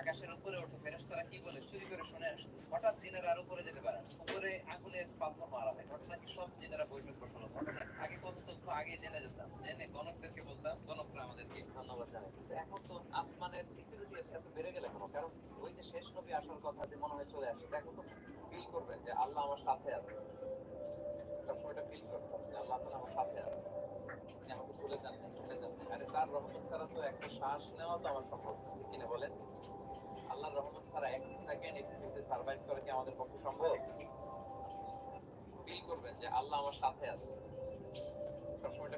আকাশের উপরে ওঠে, ফেরেশতারা কি বলে? চুরি করে শুনে আসতো। হঠাৎ জিনেরা আর উপরে যেতে পারে উপরে আগুনের পাথর মারা হয়। ঘটনা কি সব জিনেরা বৈঠক বসানো ঘটনা আগে কত তথ্য, আগে জেনে যেতাম? জেনে গণকদেরকে বলতাম, গণকরা আমাদেরকে ধন্যবাদ জানাই কিন্তু এখন তো আসমানের সিকিউরিটি এত বেড়ে গেলে কেন? কারণ ওই যে শেষ নবী আসার কথা যে মনে হয় চলে আসে এখন তো ফিল করবেন যে আল্লাহ আমার সাথে আছে। সবসময় এটা ফিল করতে হবে যে আল্লাহ আমার সাথে আছে। আমাকে ভুলে যান ভুলে যান আরে তার রহমত ছাড়া তো একটা শ্বাস নেওয়া তো আমার সম্ভব কিনা বলেন? আল্লাহর রহমত ছাড়া এক সেকেন্ড পৃথিবীতে সার্ভাইভ করা কি আমাদের পক্ষে সম্ভব? ফিল করবেন যে আল্লাহ আমার সাথে আছে। সবসময়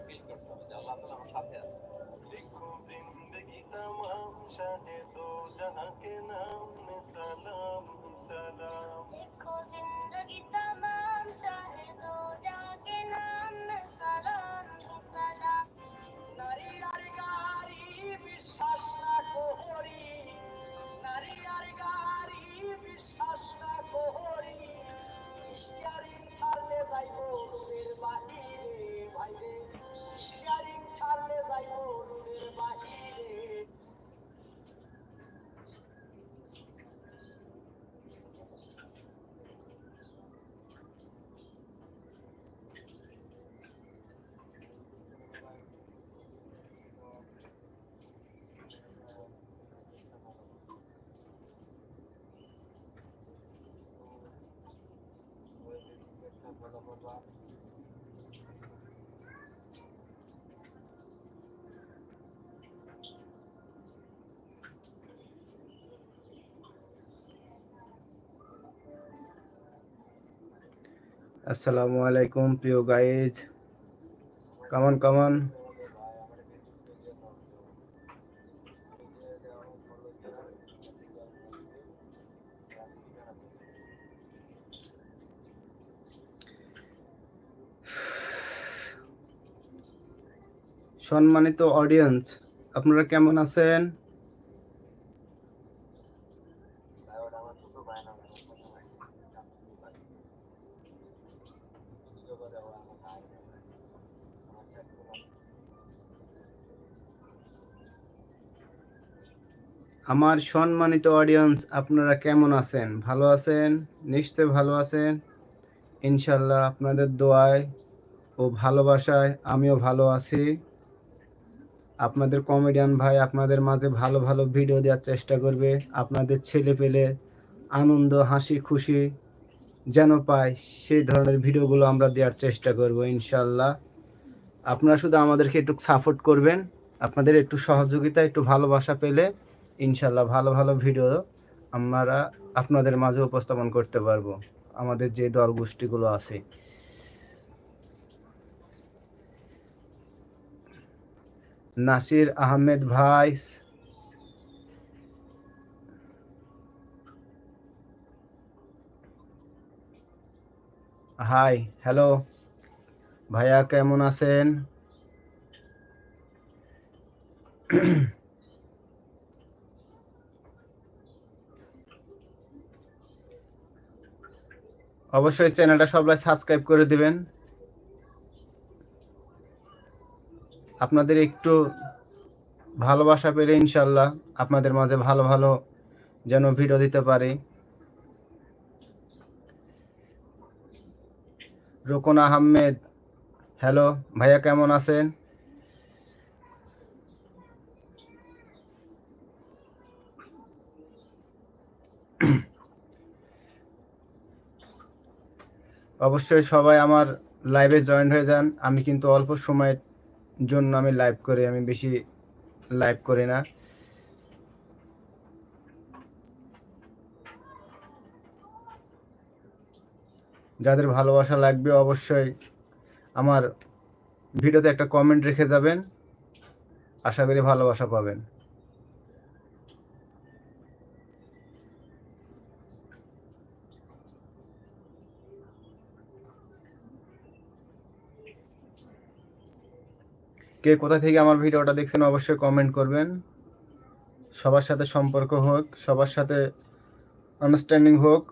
আসসালামু আলাইকুম প্রিয় গাইজ কামান কামান সম্মানিত অডিয়েন্স আপনারা কেমন আছেন? আমার সম্মানিত অডিয়েন্স আপনারা কেমন আছেন? ভালো আছেন? নিশ্চয় ভালো আছেন। ইনশাল্লাহ আপনাদের দোয়ায় ও ভালোবাসায় আমিও ভালো আছি। আপনাদের কমেডিয়ান ভাই আপনাদের মাঝে ভালো ভালো ভিডিও দেওয়ার চেষ্টা করবে। আপনাদের ছেলে পেলে আনন্দ, হাসি, খুশি যেন পায়, সেই ধরনের ভিডিওগুলো আমরা দেওয়ার চেষ্টা করব ইনশাল্লাহ। আপনারা শুধু আমাদেরকে একটু সাপোর্ট করবেন, আপনাদের একটু সহযোগিতা, একটু ভালোবাসা পেলে ইনশাল্লাহ ভালো ভালো ভিডিও আমরা আপনাদের মাঝে উপস্থাপন করতে পারব। আমাদের যে দল গোষ্ঠীগুলো আছে। নাসির আহমেদ ভাই। হাই হ্যালো ভাইয়া কেমন আছেন? অবশ্যই চ্যানেলটা সবাই সাবস্ক্রাইব করে দিবেন। আপনাদের একটু ভালোবাসা পেলে ইনশাল্লাহ আপনাদের মাঝে ভালো ভালো যেন ভিডিও দিতে পারি। রোকন আহমেদ, হ্যালো, ভাইয়া কেমন আছেন? অবশ্যই সবাই আমার লাইভে জয়েন হয়ে যান। আমি কিন্তু অল্প সময়ের জন্য আমি লাইভ করি, আমি বেশি লাইভ করি না। যাদের ভালোবাসা লাগবে অবশ্যই আমার ভিডিওতে একটা কমেন্ট রেখে যাবেন। আশা করি ভালোবাসা পাবেন। কে কোথা থেকে আমার ভিডিওটা দেখছেন অবশ্যই কমেন্ট করবেন। সবার সাথে সম্পর্ক হোক, সবার সাথে আন্ডারস্ট্যান্ডিং হোক,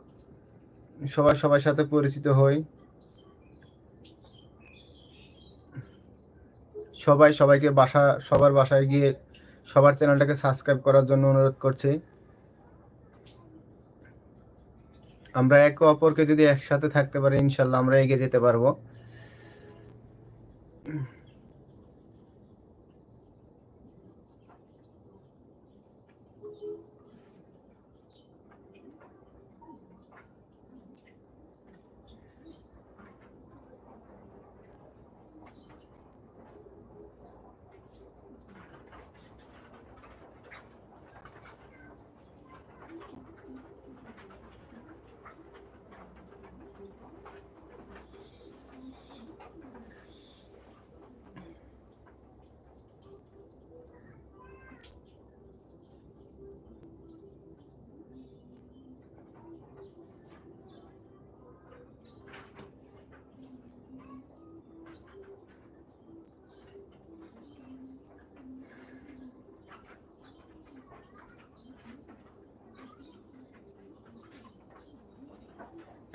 সবাই সবার সাথে পরিচিত হই। সবাই সবাইকে বাসা, সবার বাসায় গিয়ে সবার চ্যানেলটাকে সাবস্ক্রাইব করার জন্য অনুরোধ করছি। আমরা একে অপরকে যদি একসাথে থাকতে পারি, ইনশাল্লাহ আমরা এগিয়ে যেতে পারব।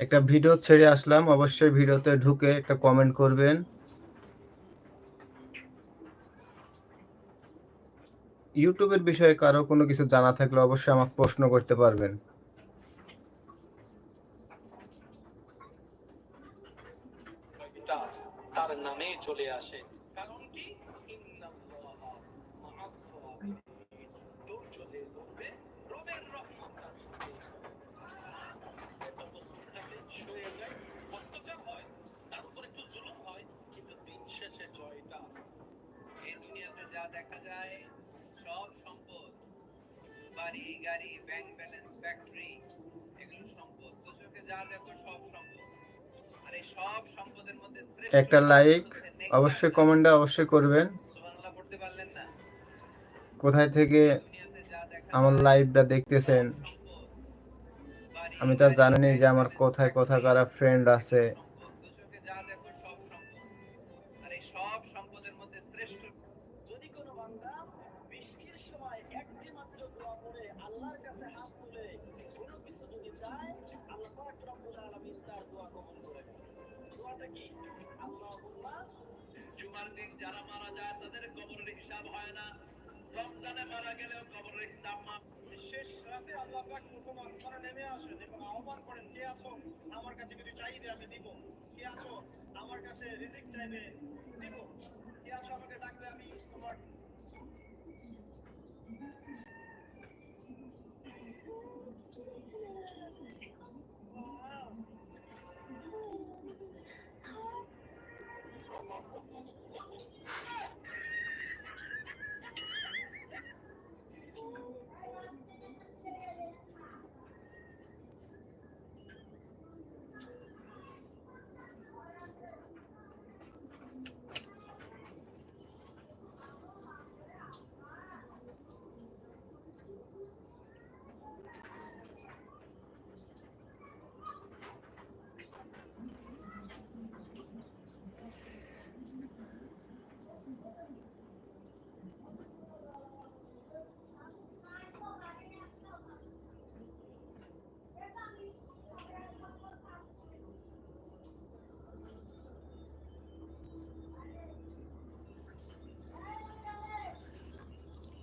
একটা ভিডিও ছেড়ে আসলাম, অবশ্যই ভিডিওতে ঢুকে একটা কমেন্ট করবেন। ইউটিউবের বিষয়ে কারও কোনো কিছু জানা থাকলে অবশ্যই আমাকে প্রশ্ন করতে পারবেন। তার নামে চলে আসে কারণ কি ইন্নাল্লাহা মা'আস সাবিরিন। ধৈর্য ধরে ধরবে, রবের রহমত তার সাথে। যত সুলতানে সয়ে যায়, অত্যাচার হয়, তার উপর একটু জুলুম হয়, কিন্তু দিন শেষে জয়টা এই দুনিয়াতে যা দেখা যায় সব সম্পদ বাড়ি গাড়ি ব্যাংক ব্যালেন্স ফ্যাক্টরি এগুলো সম্পদ। দু চোখে যা দেখো সব সম্পদ। আর এই সব সম্পদের মধ্যে একটা লাইক অবশ্যই। কমেন্টে অবশ্যই করবেন। সুবহানাল্লাহ পড়তে পারলেন না। কোথায় থেকে আমার লাইভটা দেখতেছেন? আমি তো জানি যে আমার কোথায় কোথায় কারা ফ্রেন্ড আছে। শেষ রাতে আল্লাহ পাক প্রথম আসমানে নেমে আসেন এবং আহ্বান করেন, কে আছো? আমার কাছে কিছু চাইবে, আমি দিব। কে আছো? আমার কাছে রিজিক চাইবে, দিব। কে আছো? আমাকে ডাকলে আমি তোমার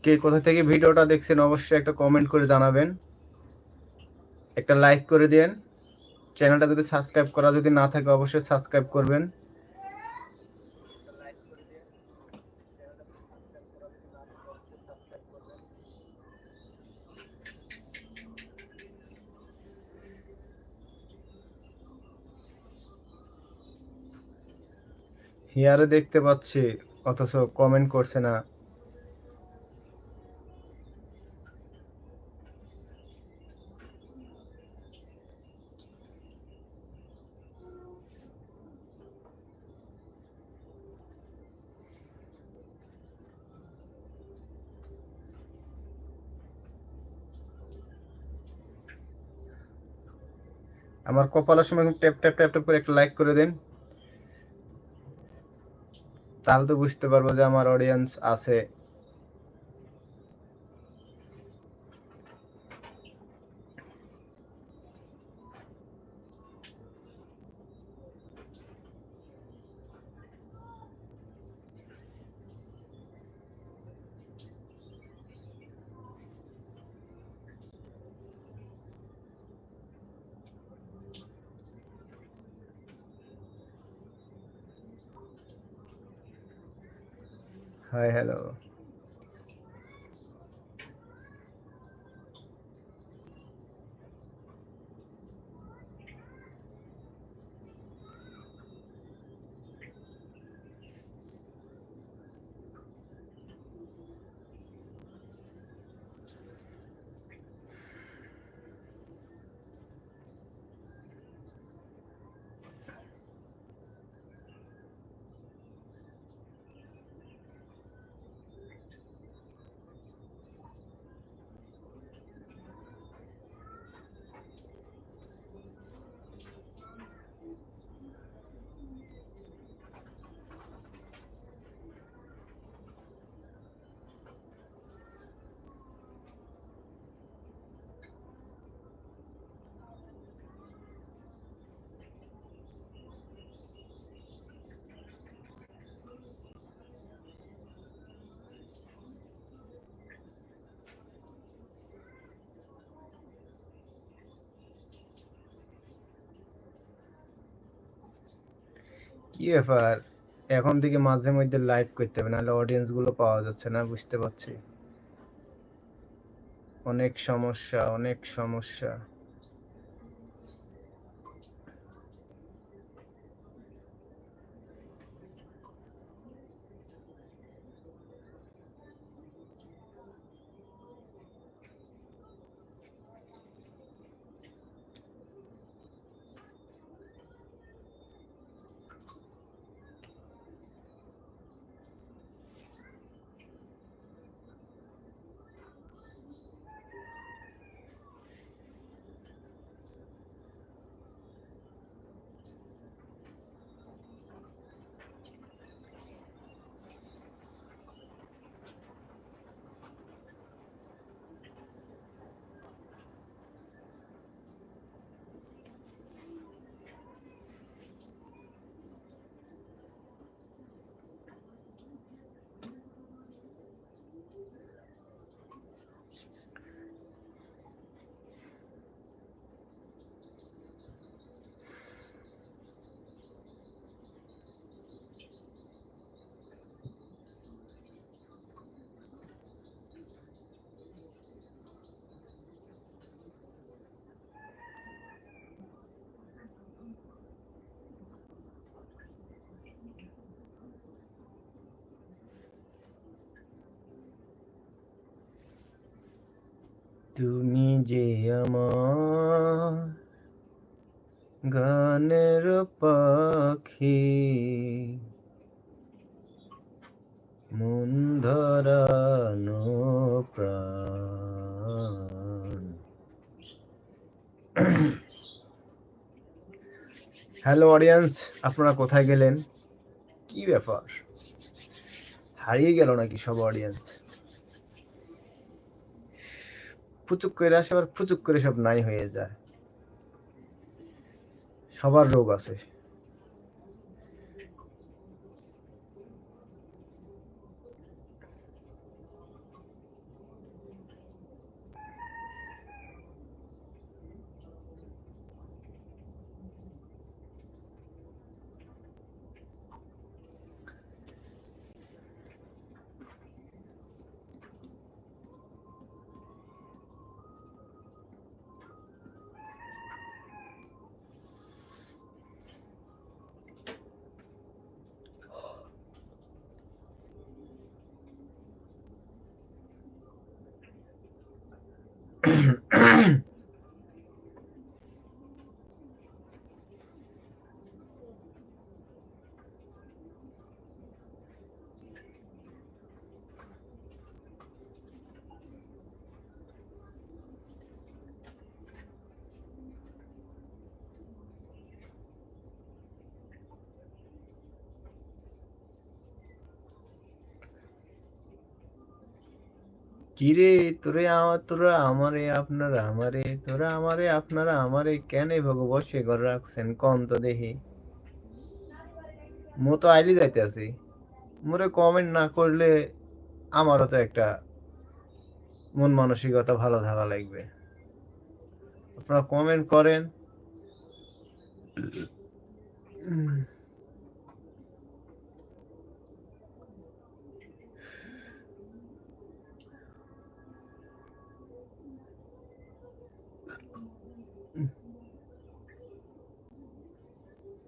কে কোথা থেকে ভিডিওটা দেখছেন অবশ্যই একটা কমেন্ট করে জানাবেন। একটা লাইক করে দিন চ্যানেলটা যদি সাবস্ক্রাইব করা যদি না থাকে অবশ্যই সাবস্ক্রাইব করবেন। হিয়ারে দেখতে পাচ্ছি, অথচ কমেন্ট করছে না। আমার কপালের সময় ট্যাপ ট্যাপ ট্যাপ ট্যাপ করে একটা লাইক করে দিন। তাহলে তো বুঝতে পারব যে আমার অডিয়েন্স আছে কি ব্যাপার? এখন থেকে মাঝে মধ্যে লাইভ করতে হবে, নাহলে অডিয়েন্সগুলো পাওয়া যাচ্ছে না, বুঝতে পারছি। অনেক সমস্যা অনেক সমস্যা। তুমি যে আমার গানের পাখি। মন হ্যালো অডিয়েন্স, আপনারা কোথায় গেলেন? কি ব্যাপার? হারিয়ে গেল নাকি সব অডিয়েন্স ফুচুক করে আসে আবার ফুচুক করে সব নাই হয়ে যায়। সবার রোগ আছে। Mm-hmm. কিরে তোরে আমার, তোরা আমারে আপনারা আমারে, তোরা আমারে আপনারা আমারে কেন ভগ বসে ঘর রাখছেন? কম তো দেখি। মো তো আইলি যাইতে আছি। মোরে কমেন্ট না করলে আমারও তো একটা মন মানসিকতা ভালো থাকা লাগবে। আপনারা কমেন্ট করেন।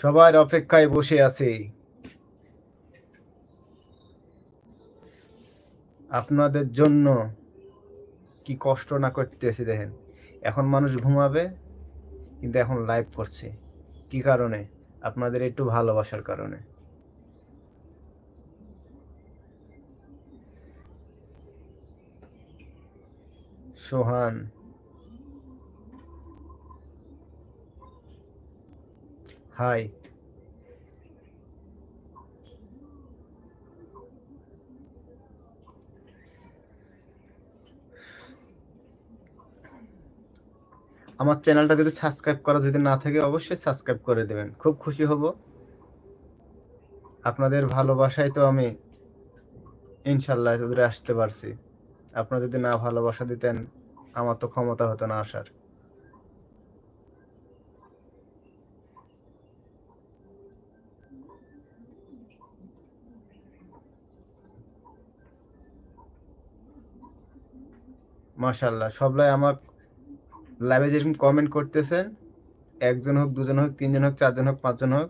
সবার অপেক্ষায় বসে আছি। আপনাদের জন্য কি কষ্ট না করতেছি দেখেন। এখন মানুষ ঘুমাবে, কিন্তু এখন লাইভ করছে। কি কারণে? আপনাদের একটু ভালোবাসার কারণে। সোহান হাই আমার চ্যানেলটা যদি সাবস্ক্রাইব করা যদি না থাকে, অবশ্যই সাবস্ক্রাইব করে দেবেন। খুব খুশি হব। আপনাদের ভালোবাসায় তো আমি ইনশাল্লাহ দূরে আসতে পারছি। আপনারা যদি না ভালোবাসা দিতেন, আমার তো ক্ষমতা হতো না আসার। মাশাল্লাহ সবলাই আমার লাইভে যেরকম কমেন্ট করতেছেন, একজন হোক, দুজন হোক, তিনজন হোক, চারজন হোক, পাঁচজন হোক,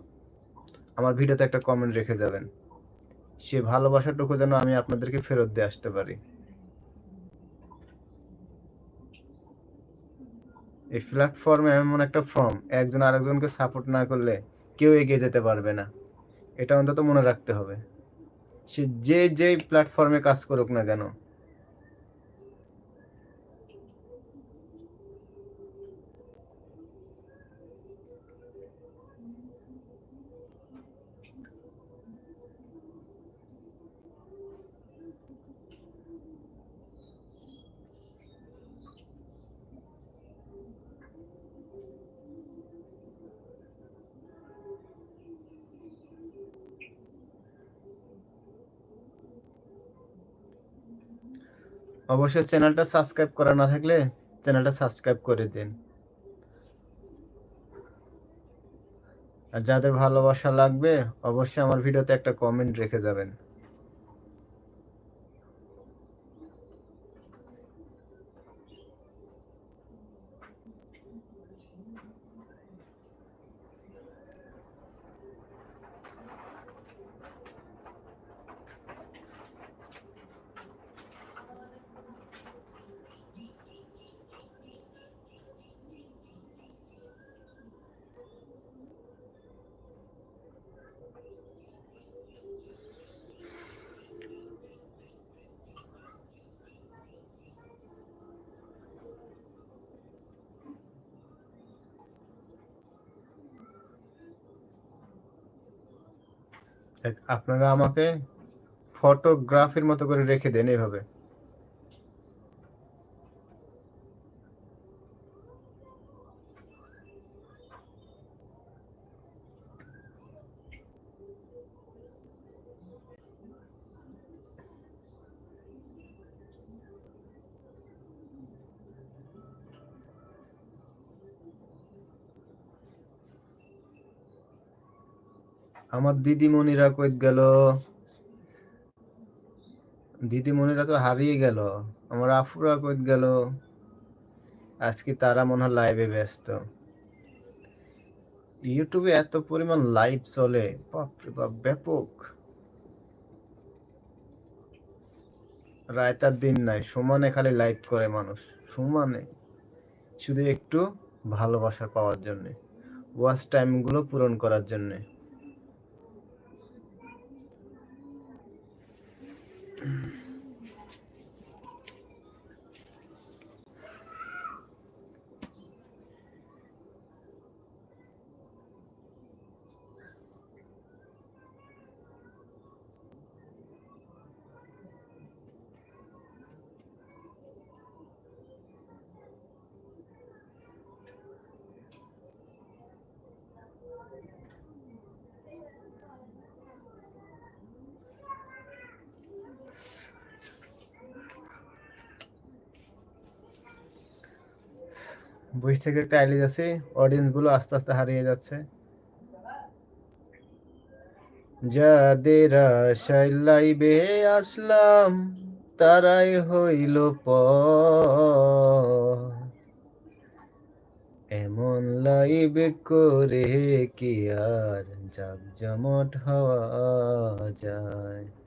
আমার ভিডিওতে একটা কমেন্ট রেখে যাবেন। সে ভালোবাসাটুকু যেন আমি আপনাদেরকে ফেরত দিয়ে আসতে পারি। এই প্ল্যাটফর্মে এমন একটা ফর্ম একজন আরেকজনকে সাপোর্ট না করলে কেউ এগিয়ে যেতে পারবে না। এটা অন্তত মনে রাখতে হবে। সে যে যেই প্ল্যাটফর্মে কাজ করুক না কেন অবশ্যই চ্যানেলটা সাবস্ক্রাইব করা না থাকলে চ্যানেলটা সাবস্ক্রাইব করে দিন। আর যাদের ভালোবাসা লাগবে, অবশ্যই আমার ভিডিওতে একটা কমেন্ট রেখে যাবেন। আপনারা আমাকে ফটোগ্রাফির মতো করে রেখে দেন এইভাবে আমার দিদিমণিরা কই গেল, দিদিমণিরা তো হারিয়ে গেল, আমার আফুরা কই গেল, আজকে তারা মনে হয় লাইভে ব্যস্ত। ইউটিউবে এত পরিমাণ লাইভ চলে, বাপরে বাপ, ব্যাপক। রায়তার দিন নাই, সমানে খালি লাইভ করে মানুষ, সমানে। শুধু একটু ভালোবাসা পাওয়ার জন্যে ওয়াচ টাইমগুলো পূরণ করার জন্যে। 嗯。বই থেকে আইলিজ আছে অডিয়েন্সগুলো আস্তে আস্তে হারিয়ে যাচ্ছে। যাদের আশায় লাইবে আসলাম, তারাই হইল প এমন লাইভ করে কি আর জাক জমট হওয়া যায়?